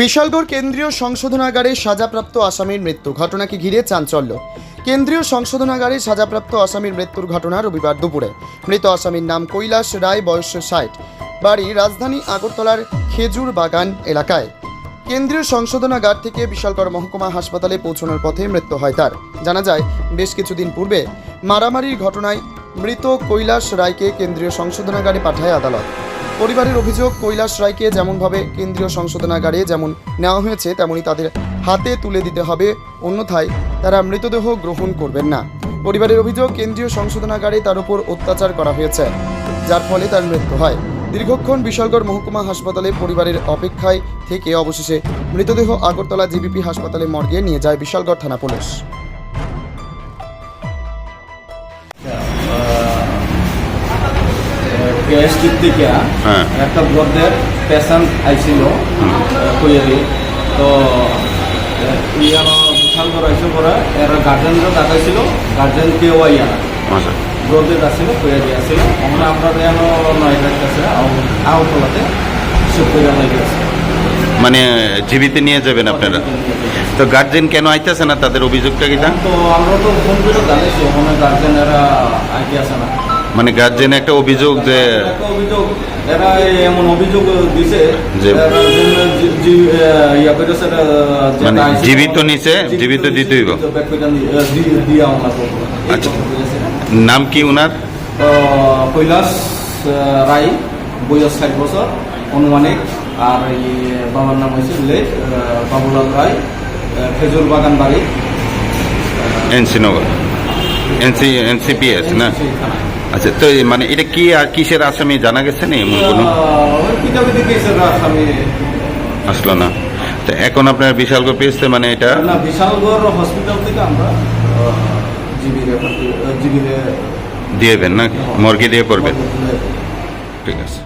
বিশালগড় কেন্দ্রীয় সংশোধনাগারে সাজাপ্রাপ্ত আসামির মৃত্যু। ঘটনাকে ঘিরে চাঞ্চল্য। কেন্দ্রীয় সংশোধনাগারে সাজাপ্রাপ্ত আসামির মৃত্যুর ঘটনা রবিবার দুপুরে। মৃত আসামির নাম কৈলাস রায়, বয়স ষাট। বাড়ি রাজধানী আগরতলার খেজুর বাগান এলাকায়। কেন্দ্রীয় সংশোধনাগার থেকে বিশালগড় মহকুমা হাসপাতালে পৌঁছানোর পথে মৃত্যু হয় তার। জানা যায়, বেশ কিছুদিন পূর্বে মারামারির ঘটনায় মৃত কৈলাস রায়কে কেন্দ্রীয় সংশোধনাগারে পাঠায় আদালত। পরিবারের অভিযোগ, কৈলাস রায়কে যেমনভাবে কেন্দ্রীয় সংশোধনাগারে যেমন নেওয়া হয়েছে, তেমনি তাদের হাতে তুলে দিতে হবে। অন্যথায় তারা মৃতদেহ গ্রহণ করবেন না। পরিবারের অভিযোগ, কেন্দ্রীয় সংশোধনাগারে তার উপর অত্যাচার করা হয়েছে, যার ফলে তার মৃত্যু হয়। দীর্ঘক্ষণ বিশালগড় মহকুমা হাসপাতালে পরিবারের অপেক্ষায় থেকে অবশেষে মৃতদেহ আগরতলা জিবিপি হাসপাতালে মর্গে নিয়ে যায় বিশালগড় থানা পুলিশ। গ্যাস্ট্রিক থেকে হ্যাঁ। একটা ব্লডের পেশেন্ট আইছিল কইয়ারি। তো ইয়ান দুখান করে আইসে পরে এর গার্জেনরা দেখাইছিল গার্জেন কেউ আইয়া আচ্ছা। ব্লডের আসছিল কইয়ারি আসছিল আমরা আমরা যেন নয় কাছে আউটলাতে সব কইয়া লাগে মানে জীবিত নিয়ে যাবেন আপনারা? তো গার্জেন কেন আইতেছে না? তাদের অভিযোগটা কিটা তো? আমরা তো ফোন করে জানাইছি ওখানে গার্জেনেরা আইতে আসে না। মানে গার্জেন একটা অভিযোগ যে অভিযোগ। এরা এমন অভিযোগ দিছে যে- মানে জীবিত নিছে, জীবিত দিতে হইব। জীবিত ব্যাক কইরা নি- আহ, দি- দিয়া ওনার আচ্ছা। নাম কি ওনার? তো কৈলাস রায় বয়স ষাট বছর অনুমানিক। আর বাবার নাম হয়েছে লেট বাবুলাল রায় খেজুর বাগান বাড়ি। এনসি নগর। এনসি এনসিপিএস না। আচ্ছা তো মানে এটা কি আর কিসের আসামি জানা গেছে না এমন কোনো আসলো না। তো এখন আপনার বিশালগড় পেয়েছে মানে এটা? না বিশালগড় হসপিটাল থেকে আমরা জিবির দিয়েবেন না? মর্গে দিয়ে করবেন। ঠিক আছে।